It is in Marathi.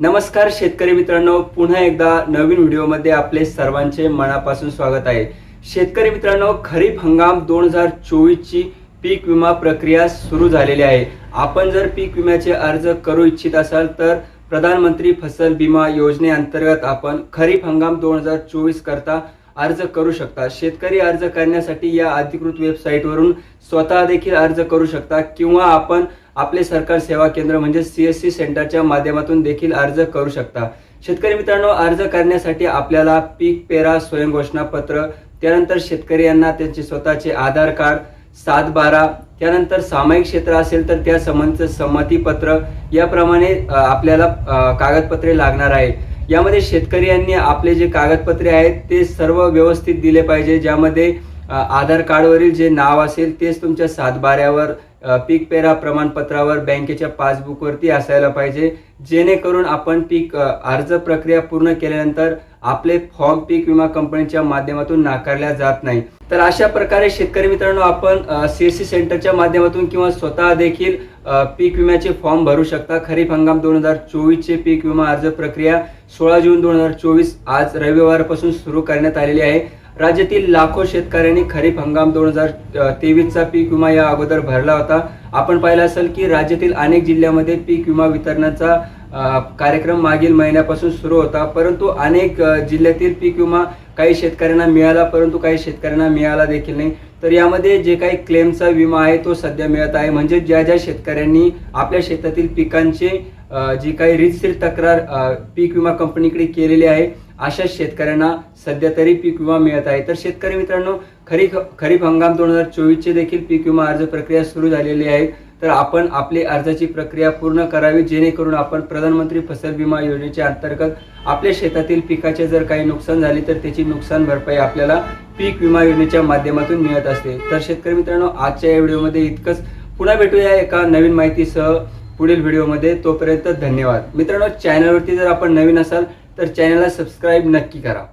नमस्कार शेतकरी मित्रांनो पुन्हा एकदा नवीन व्हिडिओमध्ये आपले सर्वांचे मनापासून स्वागत आहे. शेतकरी मित्रांनो खरीप हंगाम दोन हजार चोवीसची पीक विमा प्रक्रिया सुरू झालेली आहे. आपण जर पीक विम्याचे अर्ज करू इच्छित असाल तर प्रधानमंत्री फसल विमा योजनेअंतर्गत आपण खरीप हंगाम दोन हजार चोवीस करता अर्ज करू शकता. शेतकरी अर्ज करण्यासाठी या अधिकृत वेबसाईटवरून स्वतः देखील अर्ज करू शकता किंवा आपण आपले सरकार सेवा केंद्र म्हणजे सी एस सी सेंटरच्या माध्यमातून देखील अर्ज करू शकता. शेतकरी मित्रांनो अर्ज करण्यासाठी आपल्याला पीक पेरा स्वयंघोषणा पत्र त्यानंतर शेतकरी यांना त्यांचे स्वतःचे आधार कार्ड सात बारा त्यानंतर सामायिक क्षेत्र असेल तर त्या संबंधीचं संमतीपत्र याप्रमाणे आपल्याला कागदपत्रे लागणार आहे. यामध्ये शेतकरी यांनी आपले जे कागदपत्रे आहेत ते सर्व व्यवस्थित दिले पाहिजे ज्यामध्ये आधार कार्डवरील जे नाव असेल तेच तुमच्या सातबाऱ्यावर पीक पेरा प्रमाणपत्रावर बँकेच्या पासबुकवरती असायला पाहिजे. जेणेकरून आपण पीक अर्ज प्रक्रिया पूर्ण केल्यानंतर आपले फॉर्म पीक विमा कंपनीच्या माध्यमातून नाकारल्या जात नाही. तर अशा प्रकारे शेतकरी मित्रांनो आपण सीएससी सेंटरच्या माध्यमातून किंवा स्वतः देखील पीक विम्याचे फॉर्म भरू शकता. खरीप हंगाम दोन हजार चोवीसचे पीक विमा अर्ज प्रक्रिया सोळा जून दोन हजार चोवीस आज रविवारपासून सुरू करण्यात आलेली आहे. राज्यातील लाखो शेतकऱ्यांनी खरीप हंगाम दोन हजार तेवीसचा पीक विमा या अगोदर भरला होता. आपण पाहिलं असेल की राज्यातील अनेक जिल्ह्यामध्ये पीक विमा वितरणाचा कार्यक्रम मागील महिन्यापासून सुरू होता परंतु अनेक जिल्ह्यातील पीक विमा काही शेतकऱ्यांना मिळाला परंतु काही शेतकऱ्यांना मिळाला देखील नाही. तर यामध्ये जे काही क्लेमचा विमा आहे तो सध्या मिळत आहे. म्हणजे ज्या ज्या शेतकऱ्यांनी आपल्या शेतातील पिकांचे जी काही रीतशीर तक्रार पीक विमा कंपनीकडे केलेली आहे अशा शेतकऱ्यांना सध्या तरी पीक विमा मिळत आहे. तर शेतकरी मित्रांनो खरीप खरीप हंगाम दोन हजार चोवीसचे देखील पीक विमा अर्ज प्रक्रिया सुरू झालेली आहे. तर आपण आपली अर्जाची प्रक्रिया पूर्ण करावी जेणेकरून आपण प्रधानमंत्री फसल विमा योजनेच्या अंतर्गत आपल्या शेतातील पिकाचे जर काही नुकसान झाले तर त्याची नुकसान भरपाई आपल्याला पीक विमा योजनेच्या माध्यमातून मिळत असते. तर शेतकरी मित्रांनो आजच्या या व्हिडिओमध्ये इतकंच. पुन्हा भेटूया एका नवीन माहितीसह पुढील व्हिडिओमध्ये. तोपर्यंत धन्यवाद. मित्रांनो चॅनलवरती जर आपण नवीन असाल तर चॅनलला सबस्क्राईब नक्की करा.